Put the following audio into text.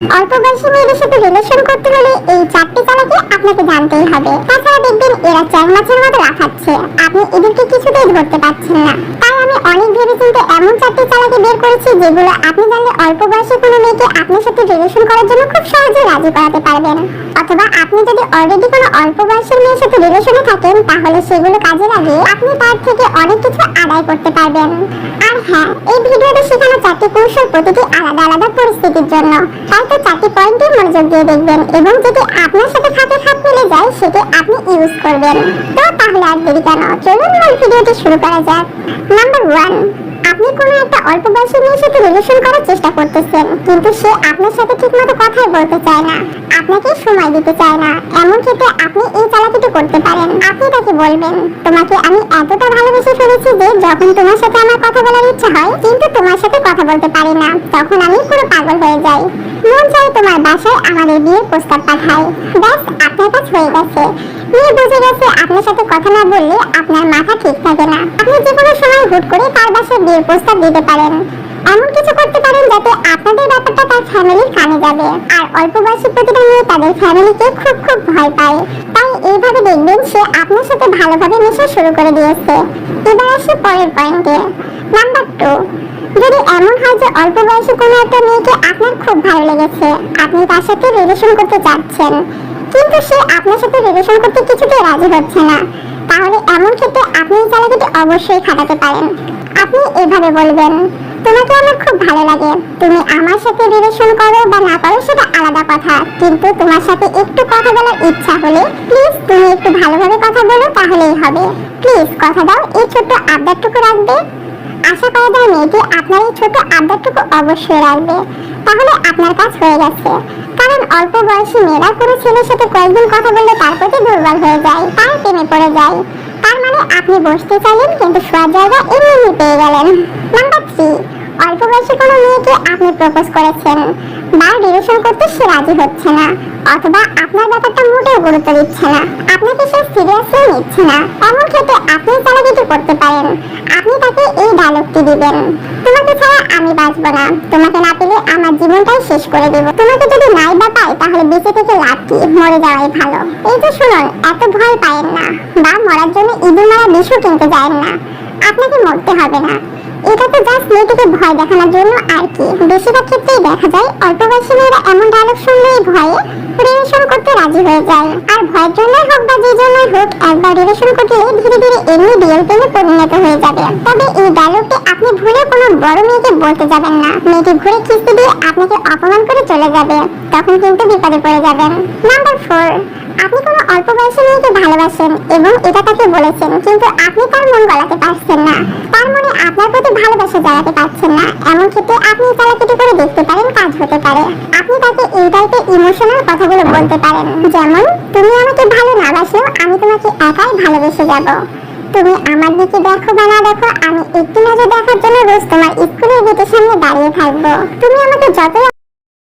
অল্প বয়সী মেয়েদের সাথে রিলেশন করতে হলে এই চারটি চালাকি আপনাকে জানতেই হবে। তাছাড়া দেখবেন এরা চ্যাং মাছের মতো লাফাচ্ছে। আপনি এদেরকে কিছুতেই ধরতে পারছেন না। তাই অনেক ভেবেচিন্তে এমন চারটি চালাকি বের করেছি যেগুলো আপনি জানলে অল্প বয়সী কোনো মেয়েকে আপনার সাথে রিলেশন করার জন্য খুব সহজে রাজি করাতে পারবেন। অথবা আপনি যদি অলরেডি কোনো অল্প বয়সের মেয়ের সাথে রিলেশনে থাকেন, তাহলে সেগুলো কাজে লাগিয়ে আপনি তার থেকে অনেক কিছু আদায় করতে পারবেন। আর হ্যাঁ এই ভিডিওতে শেখানো চারটি কৌশল প্রতিটি আলাদা আলাদা পরিস্থিতির জন্য। তাই তো চারটি পয়েন্টে মনোযোগ দিয়ে দেখবেন এবং যদি আপনার সাথে খাতে খাপ মিলে যায়, সেটি আপনি ইউজ করবেন। তো তাহলে আর দেরি কেন, চলুন মূল ভিডিওটি শুরু করা যাক। নাম্বার আপনি কোনো একটা অল্প বয়সী মেয়ের সাথে রিলেশন করার চেষ্টা করতেছেন, কিন্তু সে আপনার সাথে ঠিকমতো কথাই বলতে চায় না, আপনাকে সময় দিতে চায় না। এমন ক্ষেত্রে আপনি এই চালাকিটি করতে পারেন। আপনি তাকে বলবেন, তোমাকে আমি এতটা ভালোবেসে ফেলেছি যে যখন তোমার সাথে আমার কথা বলার ইচ্ছা হয়, কিন্তু তোমার সাথে কথা বলতে পারি না, তখন আমি পুরো পাগল হয়ে যাই। মন চাই তোমার বাসায় আমাদের বিয়ের প্রস্তাব পাঠাই ব্যাস, আপনার হয়ে গেছে। মেয়ে বুঝে গেছে আপনার সাথে কথা না বললে আপনার মাথা ঠিক থাকে না। আপনি যে হুট করে তার বাসায় বিয়ের প্রস্তাব দিতে পারেন। এমন কিছু করতে পারেন যাতে আপনাদের ব্যাপারটা তার ফ্যামিলির কানে যাবে। আর অল্প বয়সী প্রতিটা মেয়ে তাদের ফ্যামিলিকে খুব খুব ভয় পায়। তাই এইভাবে দেখবেন সে আপনার সাথে ভালোভাবে মেশা শুরু করে দিয়েছে। এবার আসি পরের পয়েন্টে নাম্বার টু যদি এমন হয় যে অল্প বয়সী কোনো একটা মেয়েকে আপনার খুব ভালো লেগেছে, আপনি তার সাথে রিলেশন করতে চাচ্ছেন। কিন্তু সে আপনার সাথে রিলেশন করতে কিছুতেই রাজি হচ্ছে না। তাহলে এমন ক্ষেত্রে আপনি এই চালাকিটি অবশ্যই খাটাতে পারেন। আপনি এভাবে বলবেন, তোমাকে আমার খুব ভালো লাগে। তুমি আমার সাথে রিলেশন করো বা না করো সেটা আলাদা কথা। কিন্তু তোমার সাথে একটু কথা বলার ইচ্ছা হলে প্লিজ তুমি একটু ভালোভাবে কথা বলো, তাহলেই হবে। প্লিজ কথা দাও, এই ছোট্ট আবদারটুকু রাখবে। আশা করা যায় মেয়েটি আপনার এই ছোট আবদারটুকু অবশ্যই রাখবে। তাহলে আপনার কাজ হয়ে গেছে। কারণ অল্প বয়সী মেয়েরা কোনো ছেলের সাথে কয়েকদিন কথা বললে তার প্রতি দুর্বল হয়ে যায়। তার প্রেমে পড়ে যায় তার মানে আপনি বসতে চাইলেন, কিন্তু শোয়ার জায়গা এমনি পেয়ে গেলেন। নাম্বার থ্রি অল্প বয়সী কোনো মেয়েকে আপনি প্রপোজ করেছেন। বা রিলেশন করতে সে রাজি হচ্ছে না, অথবা আপনার ব্যাপারটা মোটেও গুরুত্ব দিচ্ছে না। আপনাকে সে সিরিয়াসলি নিচ্ছে না? এমন ক্ষেত্রে আপনি চালাকিটি করতে পারেন। আপনি তাকে এই ডায়লগটি দিবেন। তোমাকে ছাড়া আমি বাঁচবো না। তোমাকে না পেলে আমার জীবনটাই শেষ করে দেব। তোমাকে যদি নাই বা কি মরে যাওয়াই ভালো। এই যে শুনুন, এত ভয় পায়েন না। বা মরার জন্য ইঁদুর মারা বিষও কিনতে যায় না। আপনাকে মরতে হবে না। এটা তো জাস্ট মেয়েটিকে ভয় দেখানোর জন্য আর কি। বেশিরভাগ ক্ষেত্রেই দেখা যায় অল্প বয়সী মেয়েরা এমন ডায়লগ শুনলেই ভয়ে রিলেশন করতে রাজি হয়ে যায়। আর ভয়ের জন্যই হোক বা যে জন্যই হোক, একবার রিলেশন করলে ধীরে ধীরে এমনি পরিণত হয়ে যাবে। তবে এই ডায়লগটি আপনি ভুলে কোনো বড় মেয়েকে বলতে যাবেন না। মেয়েটি ঘুরে খিস্তি দিয়ে আপনাকে অপমান করে চলে যাবে। তখন কিন্তু বিপদে পড়ে যাবেন। নাম্বার ফোর আপনি কোনো অল্প বয়সী মেয়েকে ভালোবাসেন এবং এটা তাকে বলেছেন, কিন্তু আপনি তার মন গলাতে পারছেন না। তার মনে আপনার প্রতি ভালোবাসা জাগাতে পারছেন না এমন ক্ষেত্রে আপনি চালাকিটি করে দেখতে পারেন, কাজ হতে পারে। আপনি তাকে এই টাইপের ইমোশনাল কথাগুলো বলতে পারেন, যেমন, তুমি আমাকে ভালো না বাসলেও আমি তোমাকে একাই ভালোবেসে যাব। তুমি আমার দিকে দেখো বা না দেখো, আমি একটু নজর দেখার জন্য রোজ তোমার স্কুলের গেটের সামনে দাঁড়িয়ে থাকব। তুমি আমাকে যতই